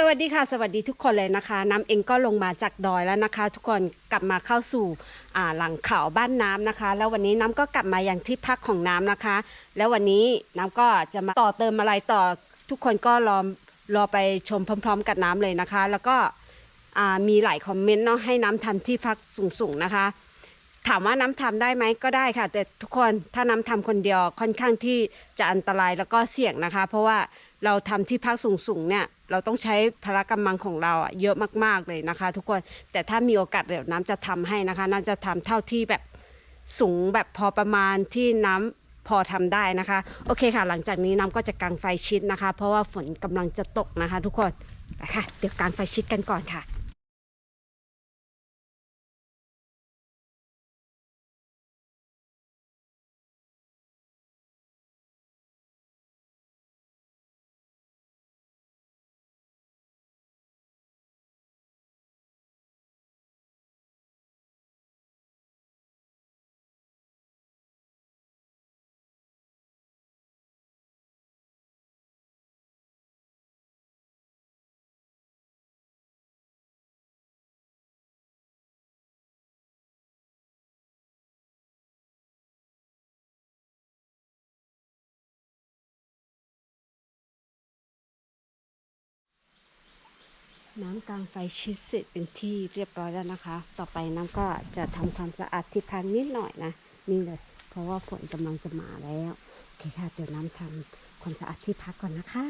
สวัสดีค่ะ สวัสดีทุกคนเลยนะคะ น้ำเองก็ลงมาจากดอยแล้วนะคะ ทุกคนกลับมาเข้าสู่หลังเขาบ้านน้ำนะคะ แล้ววันนี้น้ำก็กลับมาอย่างที่พักของน้ำนะคะ แล้ววันนี้น้ำก็จะมาต่อเติมอะไรต่อทุกคนก็รอรอไปชมพร้อม ๆ กับน้ำเลยนะคะ แล้วก็มีหลายคอมเมนต์เนาะให้น้ำทำที่พักสูงๆนะคะ ถามว่าน้ำทำได้ไหมก็ได้ค่ะ แต่ทุกคนถ้าน้ำทำคนเดียวค่อนข้างที่จะอันตรายแล้วก็เสี่ยงนะคะ เพราะว่า เราทำที่พักสูงๆเนี่ยเราต้องใช้พละกำลังของเราอะเยอะมากๆเลยนะคะ ทุกคนแต่ถ้ามีโอกาสเดี๋ยวน้ำจะทำให้นะคะ น้ำจะทำเท่าที่แบบสูงแบบพอประมาณที่น้ำพอทำได้นะคะ โอเคค่ะ หลังจากนี้น้ำก็จะกางไฟชิดนะคะ เพราะว่าฝนกำลังจะตกนะคะ ทุกคนไปค่ะเดี๋ยวกางไฟชิดกันก่อนค่ะ น้ำกลางไฟชิดเสร็จเป็นที่เรียบร้อยแล้วนะคะ ต่อไปน้ำก็จะทำความสะอาดที่พักนิดหน่อยนะ นี่เลย เพราะว่าฝนกำลังจะมาแล้ว โอเคค่ะ เดี๋ยวน้ำทำความสะอาดที่พักก่อนนะคะ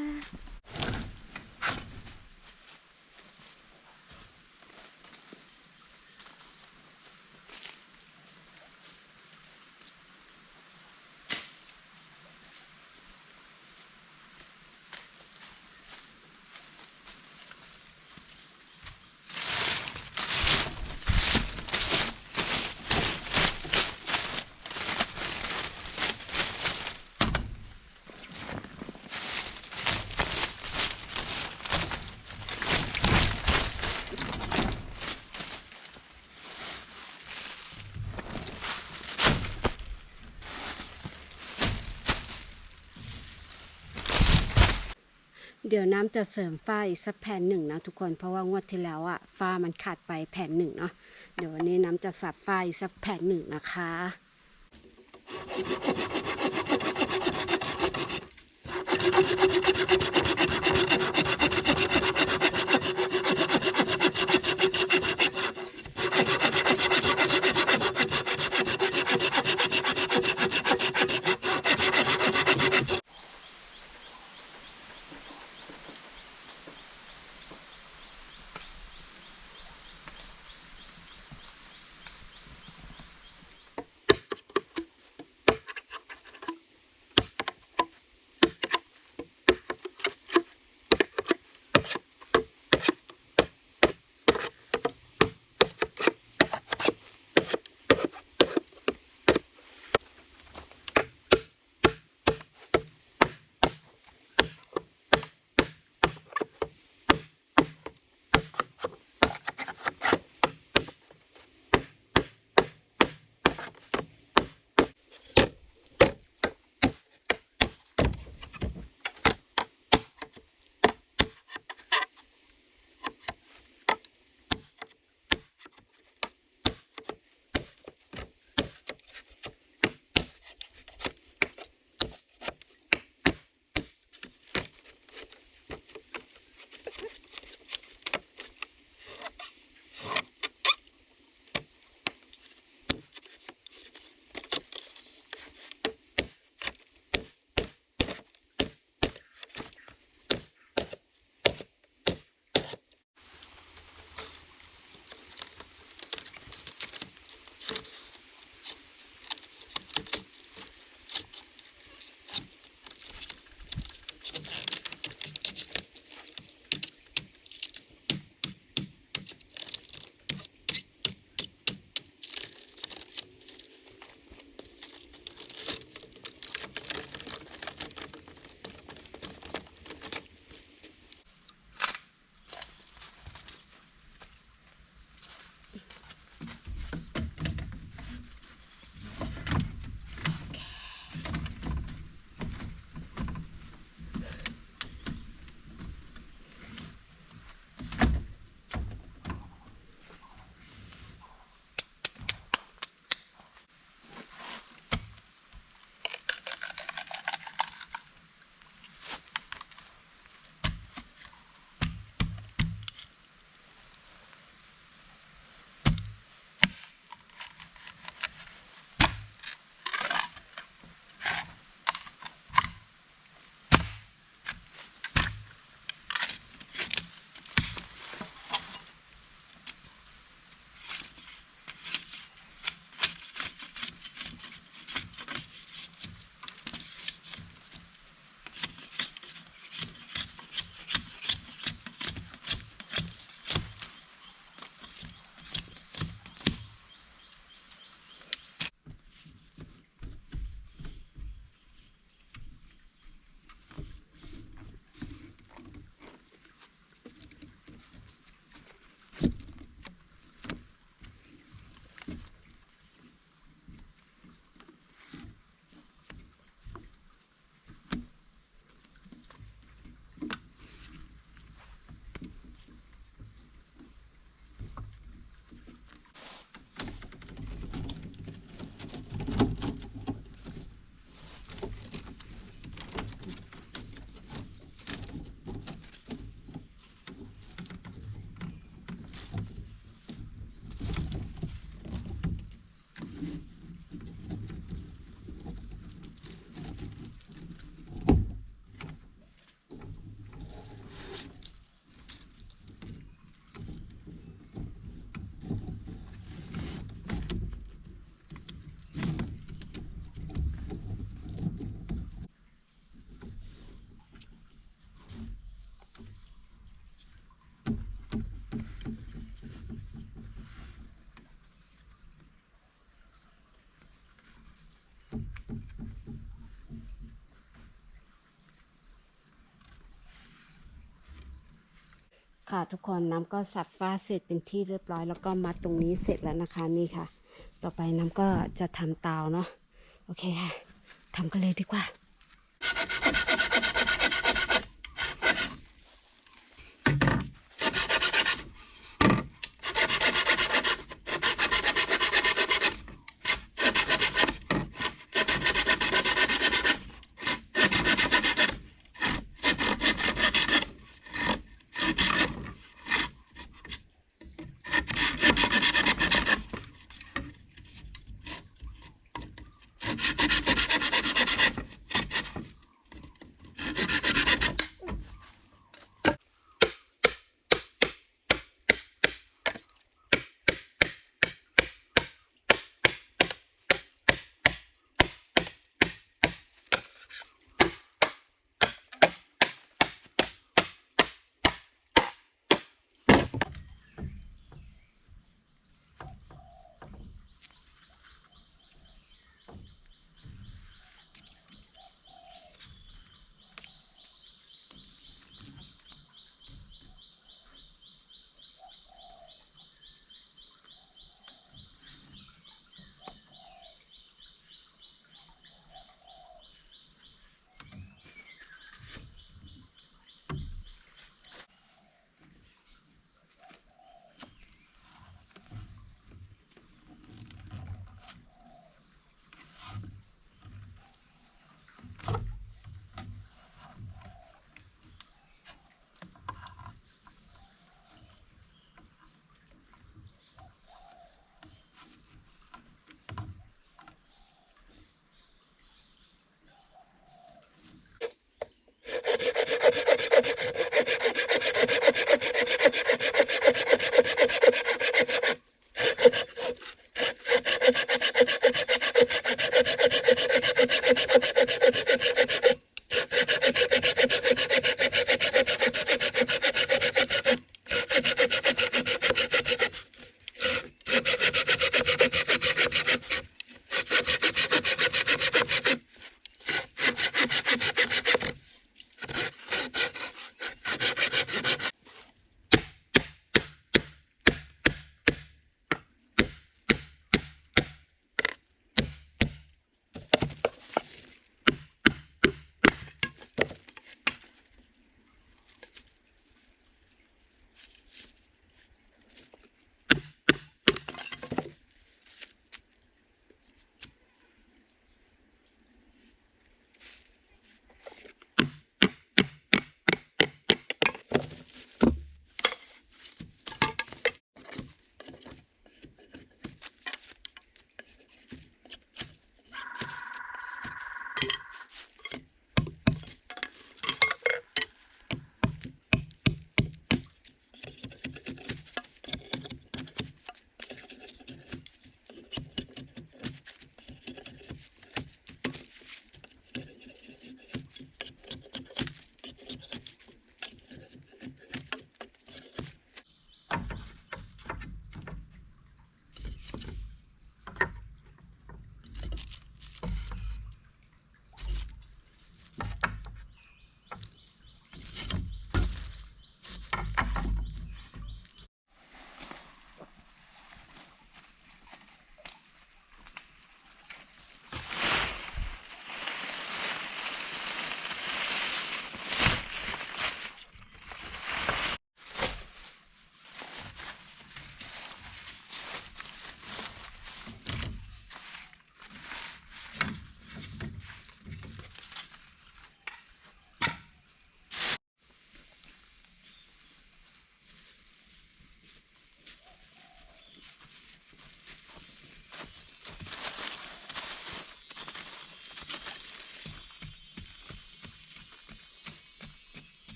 เดี๋ยวน้ำจะเสริมฝ้าอีกสักแผ่นหนึ่งนะทุกคนเพราะว่างวดที่แล้วอะฝ้ามันขาดไปแผ่นหนึ่งเนาะเดี๋ยววันนี้น้ำจะสับฝ้าอีกสักแผ่นหนึ่งนะคะ ค่ะทุกคนน้ำก็สับฟ้าเสร็จเป็นที่เรียบร้อย แล้วก็มัดตรงนี้เสร็จแล้วนะคะนี่ค่ะ ต่อไปน้ำก็จะทำเตาเนาะโอเคค่ะทำกันเลยดีกว่า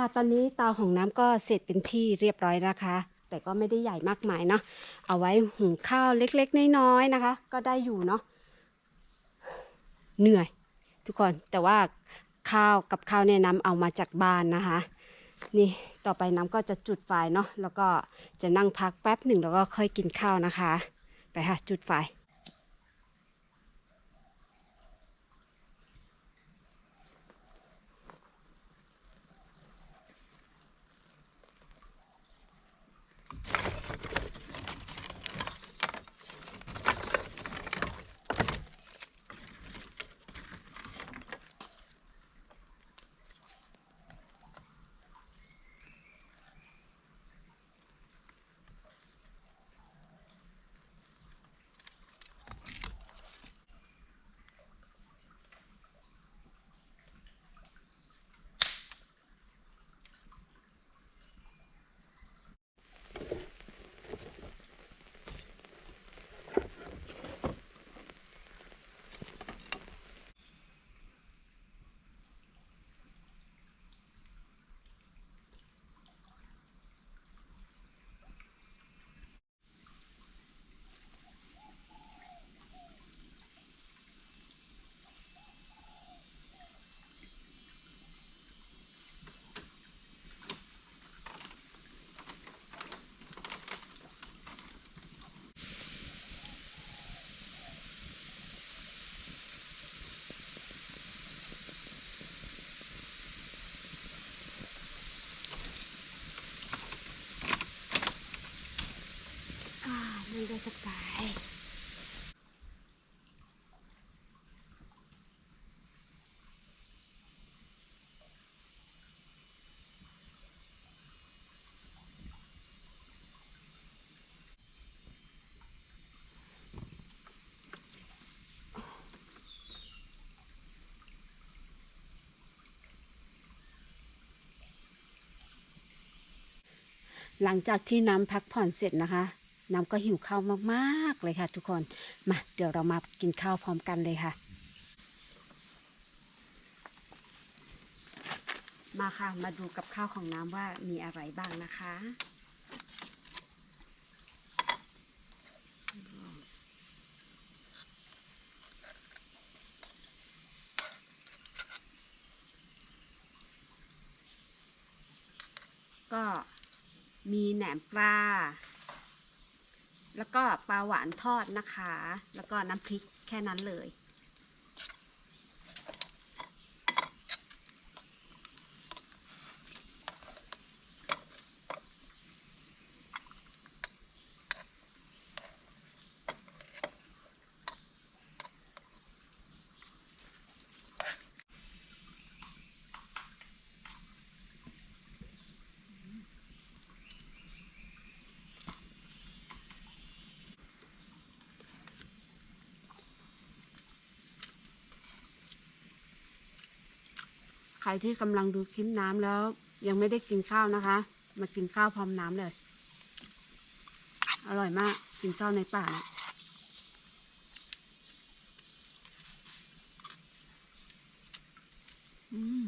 ค่ะตอนนี้เตาของน้ำก็เสร็จเป็นที่เรียบร้อยนะคะ แต่ก็ไม่ได้ใหญ่มากมายเนาะเอาไว้หุงข้าวเล็กๆน้อยๆนะคะ ก็ได้อยู่เนาะเหนื่อย ทุกคนแต่ว่าข้าวกับข้าวเนี่ยน้ำเอามาจากบ้านนะคะ นี่ต่อไปน้ำก็จะจุดไฟเนาะแล้วก็จะนั่งพักแป๊บหนึ่งแล้วก็ค่อยกินข้าวนะคะ ไปค่ะจุดไฟ นั่งได้สบายหลังจากที่น้ำพักผ่อนเสร็จนะคะ น้ำก็หิวข้าวมากๆเลยค่ะ ทุกคน มาเดี๋ยวเรามากินข้าวพร้อมกันเลยค่ะ มาค่ะ มาดูกับข้าวของน้ำว่ามีอะไรบ้างนะคะก็มีแหนมปลา แล้วก็ปลาหวานทอดนะคะ แล้วก็น้ำพริกแค่นั้นเลย ใครที่กำลังดูคลิปน้ำแล้ว ยังไม่ได้กินข้าวนะคะ มากินข้าวพร้อมน้ำเลย อร่อยมาก กินข้าวในป่านะอืม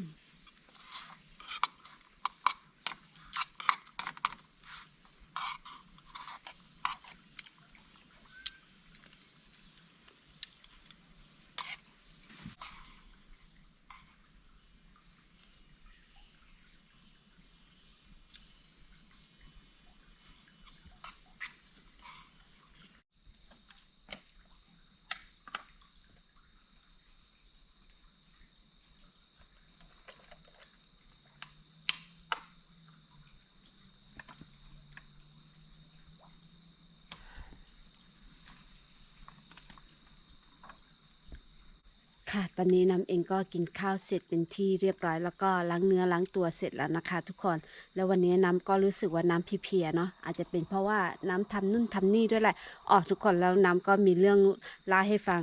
ค่ะ ตอนนี้น้ำเองก็กินข้าวเสร็จเป็นที่เรียบร้อยแล้วก็ล้างเนื้อล้างตัวเสร็จแล้วนะคะ ทุกคน แล้ววันนี้น้ำก็รู้สึกว่าน้ำเพลียๆเนาะอาจจะเป็นเพราะว่าน้ำทำนู่นทำนี่ด้วยแหละออกทุกคนแล้วน้ำก็มีเรื่องเล่าให้ฟัง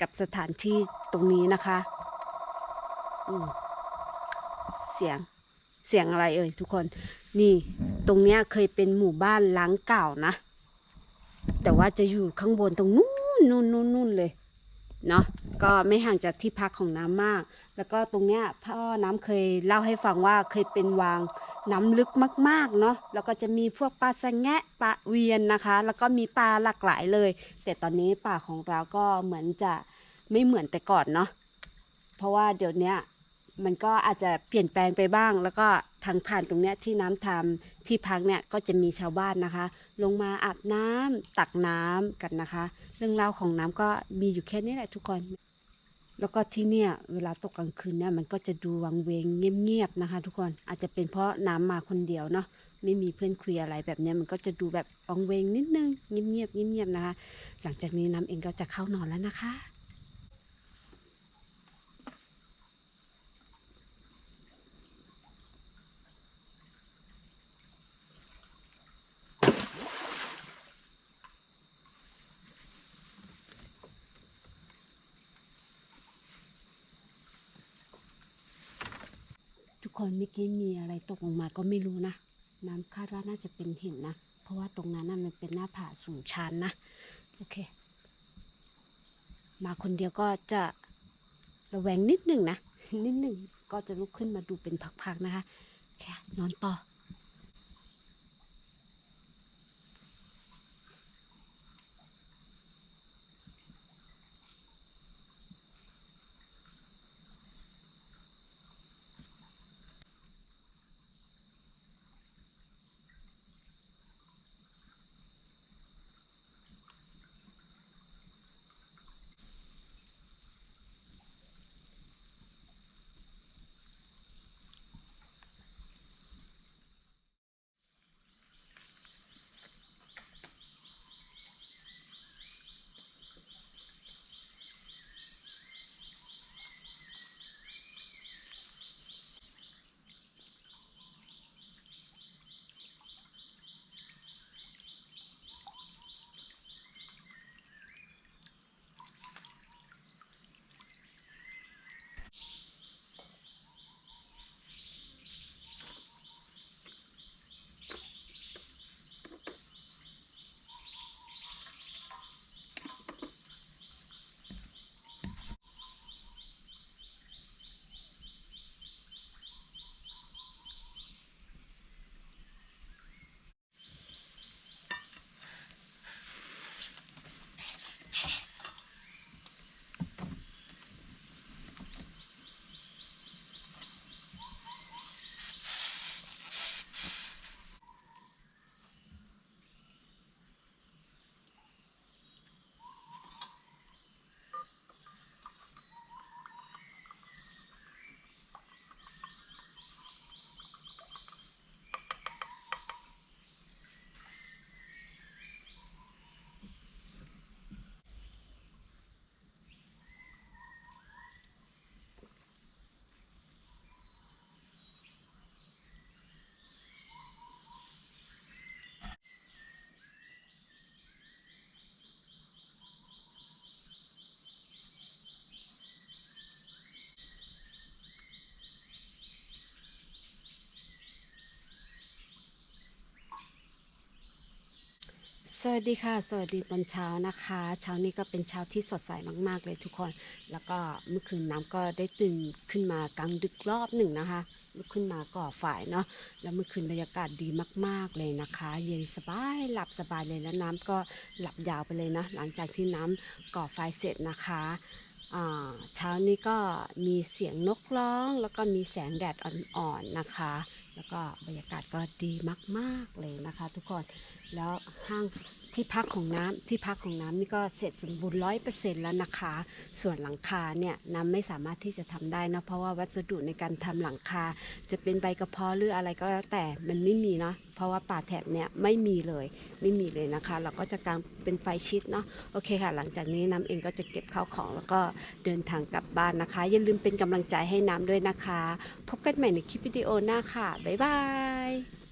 กับสถานที่ตรงนี้นะคะอืเสียงเสียงอะไรเอ่ยทุกคน นี่ตรงเนี้ยเคยเป็นหมู่บ้านล้างเก่านะ แต่ว่าจะอยู่ข้างบนตรงนู้นนู่นนู่นนู่นเลย เนาะก็ไม่ห่างจากที่พักของน้ำมาก แล้วก็ตรงเนี้ยพ่อน้ำเคยเล่าให้ฟังว่าเคยเป็นวางน้ำลึกมากๆเนาะแล้วก็จะมีพวกปลาสะแงะปลาเวียนนะคะ แล้วก็มีปลาหลากหลายเลย แต่ตอนนี้ป่าของเราก็เหมือนจะไม่เหมือนแต่ก่อนเนาะเพราะว่าเดี๋ยวนี้ มันก็อาจจะเปลี่ยนแปลงไปบ้าง แล้วก็ทางผ่านตรงเนี้ยที่น้ำทำที่พักเนี่ยก็จะมีชาวบ้านนะคะ ลงมาอาบน้ำตักน้ำกันนะคะ เรื่องราวของน้ำก็มีอยู่แค่นี้แหละทุกคน แล้วก็ที่เนี่ยเวลาตกกลางคืนเนี่ยมันก็จะดูวังเวงเงียบๆนะคะ ทุกคนอาจจะเป็นเพราะน้ำมาคนเดียวเนาะไม่มีเพื่อนคุยอะไรแบบเนี้ยมันก็จะดูแบบวังเวงนิดนึงเงียบๆเงียบๆนะคะ หลังจากนี้น้ำเองก็จะเข้านอนแล้วนะคะ คนเมื่อกี้มีอะไรตกลงมาก็ไม่รู้นะ น้ำคาดว่าน่าจะเป็นหินนะ เพราะว่าตรงนั้นน่ะมันเป็นหน้าผาสูงชันนะ โอเค มาคนเดียวก็จะระแวงนิดหนึ่งนะ นิดหนึ่งก็จะลุกขึ้นมาดูเป็นพักๆนะคะ แค่นอนต่อ สวัสดีค่ะ สวัสดีตอนเช้านะคะ เช้านี้ก็เป็นเช้าที่สดใสมาก ๆ เลยทุกคน แล้วก็เมื่อคืนน้ำก็ได้ตื่นขึ้นมากลางดึกรอบหนึ่งนะคะลุกขึ้นมาก่อฝ่ายเนาะแล้วเมื่อคืนบรรยากาศดีมาก ๆเลยนะคะ เย็นสบายหลับสบายเลยแล้วน้ำก็หลับยาวไปเลยนะ หลังจากที่น้ำก่อไฟเสร็จนะคะเช้านี้ก็มีเสียงนกร้อง แล้วก็มีแสงแดดอ่อนๆนะคะ แล้วก็บรรยากาศก็ดีมาก ๆเลยนะคะ ทุกคนแล้วห้าง ที่พักของน้ำที่พักของน้ำนี่ก็เสร็จสมบูรณ์ร้อยเปอร์เซ็นต์แล้วนะคะ ส่วนหลังคาเนี่ยน้ำไม่สามารถที่จะทำได้นะเพราะว่าวัสดุในการทำหลังคา จะเป็นใบกระเพาะหรืออะไรก็แล้วแต่มันไม่มีเนาะเพราะว่าป่าแถบเนี่ยไม่มีเลยไม่มีเลยนะคะ เราก็จะกางเป็นไฟชิดเนาะโอเคค่ะ หลังจากนี้น้ำเองก็จะเก็บข้าวของแล้วก็เดินทางกลับบ้านนะคะ อย่าลืมเป็นกำลังใจให้น้ำด้วยนะคะ พบกันใหม่ในคลิปวิดีโอหน้าค่ะบ๊ายบาย